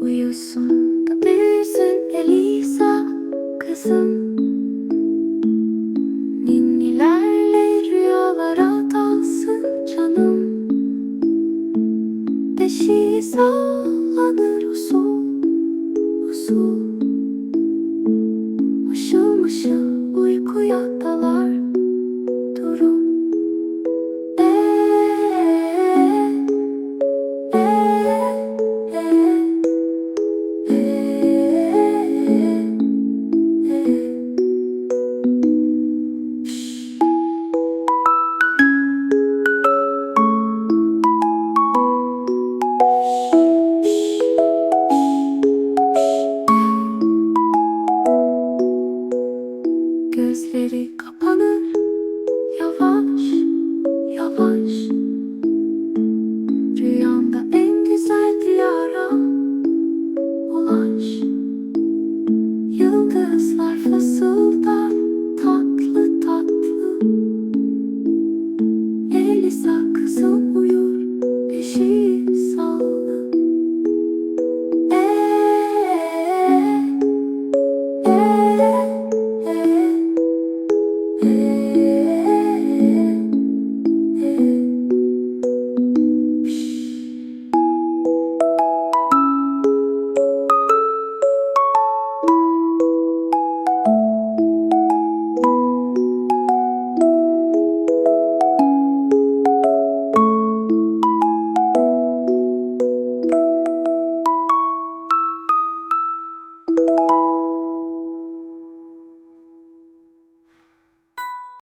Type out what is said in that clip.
Uyusun. Da büyüsün Elisa kızım. Ninnilerle rüyalara dalsın canım. Peşi sallanır usul usul Mışıl mışıl uykuya dalar. Gözleri kapanır yavaş.